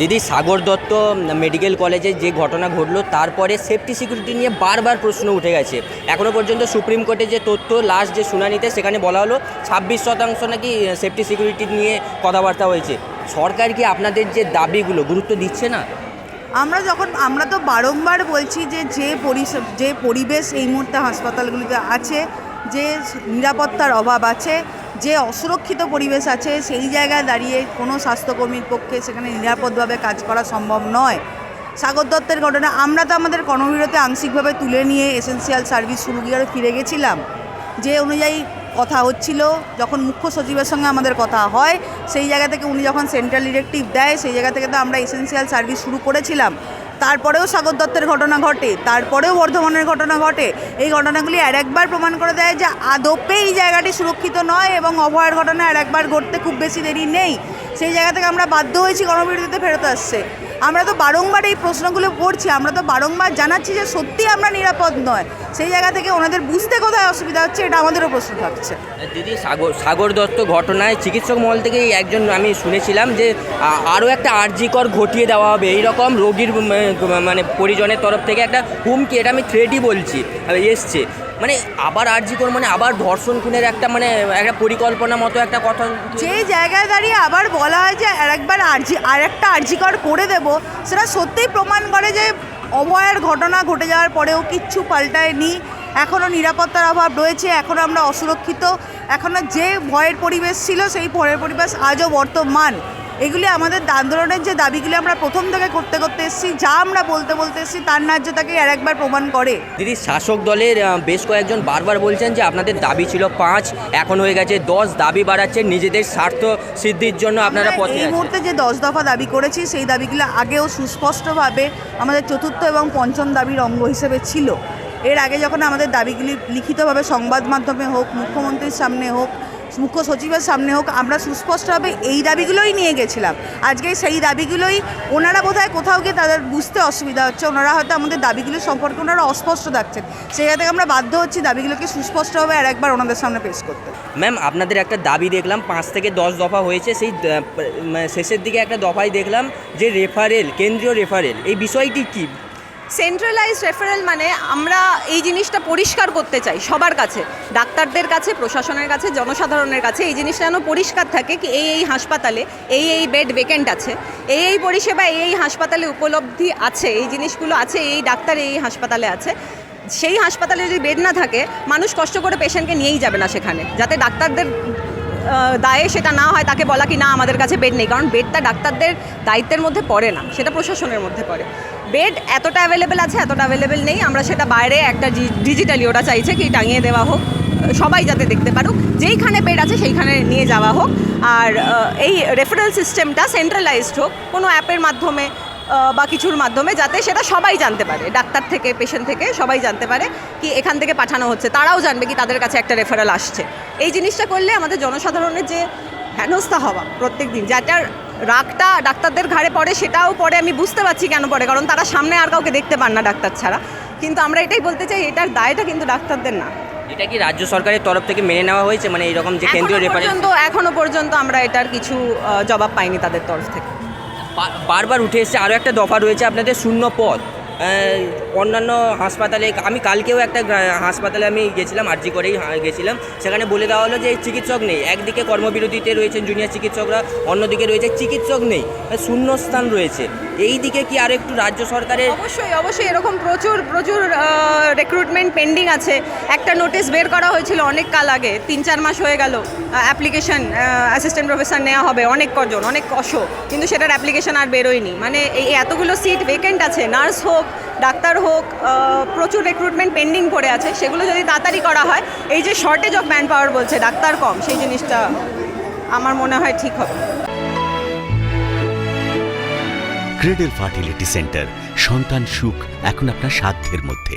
দিদি সাগর দত্ত মেডিকেল কলেজে যে ঘটনা ঘটলো, তারপরে সেফটি সিকিউরিটি নিয়ে বারবার প্রশ্ন উঠে গেছে। এখনও পর্যন্ত সুপ্রিম কোর্টে যে তথ্য লাস্ট যে শুনানিতে সেখানে বলা হলো, ছাব্বিশ শতাংশ নাকি সেফটি সিকিউরিটি নিয়ে কথাবার্তা হয়েছে। সরকার কি আপনাদের যে দাবিগুলো, গুরুত্ব দিচ্ছে না? আমরা যখন, আমরা তো বারংবার বলছি যে যে যে পরিবেশ এই মুহূর্তে হাসপাতালগুলিতে আছে, যে নিরাপত্তার অভাব আছে যে অসুরক্ষিত পরিবেশ আছে, সেই জায়গায় দাঁড়িয়ে কোনো স্বাস্থ্যকর্মীর পক্ষে সেখানে নিরাপদভাবে কাজ করা সম্ভব নয়। সাগর দত্তের ঘটনা, আমরা তো আমাদের কর্মবিরতি আংশিকভাবে তুলে নিয়ে এসেন্সিয়াল সার্ভিস শুরু করে ফিরে গেছিলাম। যে অনুযায়ী কথা হচ্ছিল, যখন মুখ্য সচিবের সঙ্গে আমাদের কথা হয়, সেই জায়গা থেকে উনি যখন সেন্ট্রাল ডিরেক্টিভ দেয়, সেই জায়গা থেকে তো আমরা এসেন্সিয়াল সার্ভিস শুরু করেছিলাম। তারপরেও সাগর দত্তের ঘটনা ঘটে, তারপরেও বর্ধমানের ঘটনা ঘটে। এই ঘটনাগুলি আর একবার প্রমাণ করে দেয় যে আদপে এই জায়গাটি সুরক্ষিত নয় এবং অভয়ের ঘটনা আর একবার ঘটতে খুব বেশি দেরি নেই। সেই জায়গা থেকে আমরা বাধ্য হয়েছি গণবিরোধীতে ফেরত আসছে আমরা তো বারংবার এই প্রশ্নগুলো করছি, আমরা তো বারংবার জানাচ্ছি যে সত্যি আমরা নিরাপদ নয়। সেই জায়গা থেকে ওনাদের বুঝতে কোথায় অসুবিধা হচ্ছে, এটা আমাদেরও প্রশ্ন থাকছে। দিদি, সাগর সাগর দত্ত ঘটনায় চিকিৎসক মহল থেকে একজন আমি শুনেছিলাম যে আরও একটা আর্জিকর ঘটিয়ে দেওয়া হবে। এইরকম রোগীর মানে পরিজনের তরফ থেকে একটা হুমকি, এটা আমি থ্রেডই বলছি, এসছে। মানে আবার আর্জিকর মানে আবার ধর্ষণ খুনের একটা মানে একটা পরিকল্পনা মতো একটা কথা যে জায়গায় দাঁড়িয়ে আবার বলা হয় যে আর একবার আর্জি, আর একটা আর্জিকর করে দেব, সেটা সত্যিই প্রমাণ করে যে অভয়ের ঘটনা ঘটে যাওয়ার পরেও কিচ্ছু পাল্টায়নি। এখনও নিরাপত্তার অভাব রয়েছে এখনও আমরা অসুরক্ষিত এখনও যে ভয়ের পরিবেশ ছিল সেই ভয়ের পরিবেশ আজও বর্তমান। এগুলি আমাদের আন্দোলনের যে দাবিগুলি আমরা প্রথম থেকে করতে করতে এসেছি যা আমরা বলতে বলতে এসেছি তার ন্যায্যতাকে আর একবার প্রমাণ করে। দিদি শাসক দলের বেশ কয়েকজন বারবার বলছেন যে আপনাদের দাবি ছিল পাঁচ এখন হয়ে গেছে দশ দাবি বাড়াচ্ছেন নিজেদের স্বার্থ সিদ্ধির জন্য আপনারা পথে এই মুহূর্তে যে দশ দফা দাবি করেছি সেই দাবিগুলো আগেও সুস্পষ্টভাবে আমাদের চতুর্থ এবং পঞ্চম দাবির অঙ্গ হিসেবে ছিল। এর আগে যখন আমাদের দাবিগুলি লিখিতভাবে সংবাদ মাধ্যমে হোক মুখ্যমন্ত্রীর সামনে হোক মুখ্য সচিবের সামনে হোক, আমরা সুস্পষ্টভাবে এই দাবিগুলোই নিয়ে গেছিলাম। আজকে সেই দাবিগুলোই ওনারা বোধহয় কোথাও গিয়ে তাদের বুঝতে অসুবিধা হচ্ছে। ওনারা হয়তো আমাদের দাবিগুলো সম্পর্কে ওনারা অস্পষ্ট থাকছেন। সেই থেকে আমরা বাধ্য হচ্ছি দাবিগুলোকে সুস্পষ্টভাবে আর একবার ওনাদের সামনে পেশ করতে। ম্যাম, আপনাদের একটা দাবি দেখলাম, পাঁচ থেকে দশ দফা হয়েছে। সেই শেষের দিকে একটা দফায় দেখলাম যে রেফারেল, কেন্দ্রীয় রেফারেল। এই বিষয়টি কি? সেন্ট্রালাইজ রেফারেল মানে আমরা এই জিনিসটা পরিষ্কার করতে চাই সবার কাছে, ডাক্তারদের কাছে, প্রশাসনের কাছে, জনসাধারণের কাছে এই জিনিসটা যেন পরিষ্কার থাকে কি এই এই হাসপাতালে এই এই বেড ভেকেন্ট আছে, এই এই পরিষেবা এই এই হাসপাতালে উপলব্ধি আছে, এই জিনিসগুলো আছে, এই ডাক্তার এই হাসপাতালে আছে, সেই হাসপাতালে যদি বেড না থাকে, মানুষ কষ্ট করে পেশেন্টকে নিয়েই যাবে না সেখানে, যাতে ডাক্তারদের দায়ে সেটা না হয় তাকে বলা কি না আমাদের কাছে বেড নেই। কারণ বেডটা ডাক্তারদের দায়িত্বের মধ্যে পড়ে না, সেটা প্রশাসনের মধ্যে পড়ে। বেড এতটা অ্যাভেলেবেল আছে, এতটা অ্যাভেলেবেল নেই। আমরা সেটা বাইরে একটা ডিজিটালি ওটা চাইছে কি টাঙিয়ে দেওয়া হোক, সবাই যাতে দেখতে পারুক। যেইখানে বেড আছে সেইখানে নিয়ে যাওয়া হোক। আর এই রেফারেল সিস্টেমটা সেন্ট্রালাইজড হোক, কোনো অ্যাপের মাধ্যমে বা কিছুর মাধ্যমে যাতে সেটা সবাই জানতে পারে। ডাক্তার থেকে পেশেন্ট থেকে সবাই জানতে পারে কি এখান থেকে পাঠানো হচ্ছে। তারাও জানবে কি তাদের কাছে একটা রেফারেল আসছে। এই জিনিসটা করলে আমাদের জনসাধারণের যে হেনস্থা হওয়া প্রত্যেক দিন যেটার রাগটা ডাক্তারদের ঘাড়ে পড়ে সেটাও পরে আমি বুঝতে পারছি কেন পড়ে কারণ তারা সামনে আর কাউকে দেখতে পান না ডাক্তার ছাড়া। কিন্তু আমরা এটাই বলতে চাই এটার দায়টা কিন্তু ডাক্তারদের না। এটা কি রাজ্য সরকারের তরফ থেকে মেনে নেওয়া হয়েছে? মানে এইরকম যে কেন্দ্রীয় পর্যন্ত এখনও পর্যন্ত আমরা এটার কিছু জবাব পাইনি তাদের তরফ থেকে। বারবার উঠে এসছে আরও একটা দফা রয়েছে আপনাদের শূন্য পদ। অন্যান্য হাসপাতালে, আমি কালকেও একটা হাসপাতালে আমি গেছিলাম, আর্জি করেই হা- গেছিলাম। সেখানে বলে দেওয়া হলো যে, চিকিৎসক নেই। একদিকে কর্মবিরতিতে রয়েছেন জুনিয়র চিকিৎসকরা, অন্যদিকে রয়েছে চিকিৎসক নেই শূন্যস্থান রয়েছে। এই দিকে কি আর একটু রাজ্য সরকারের অবশ্যই অবশ্যই, এরকম প্রচুর প্রচুর রিক্রুটমেন্ট পেন্ডিং আছে। একটা নোটিশ বের করা হয়েছিল অনেক কাল আগে, তিন চার মাস হয়ে গেল অ্যাপ্লিকেশন অ্যাসিস্ট্যান্ট প্রফেসর নেওয়া হবে অনেক কজন, অনেক কষ কিন্তু সেটার অ্যাপ্লিকেশন আর বেরোয়নি। মানে এই এতগুলো সিট ভেকেন্ট আছে নার্স হোক, ডাক্তার হোক প্রচুর রিক্রুটমেন্ট পেন্ডিং পড়ে আছে। সেগুলো যদি তাড়াতাড়ি করা হয়, এই যে শর্টেজ অফ ম্যান পাওয়ার বলছে, ডাক্তার কম, সেই জিনিসটা আমার মনে হয় ঠিক হবে। ক্রেডেল ফার্টিলিটি সেন্টার সন্তান সুখ, এখন আপনার সাধ্যের মধ্যে।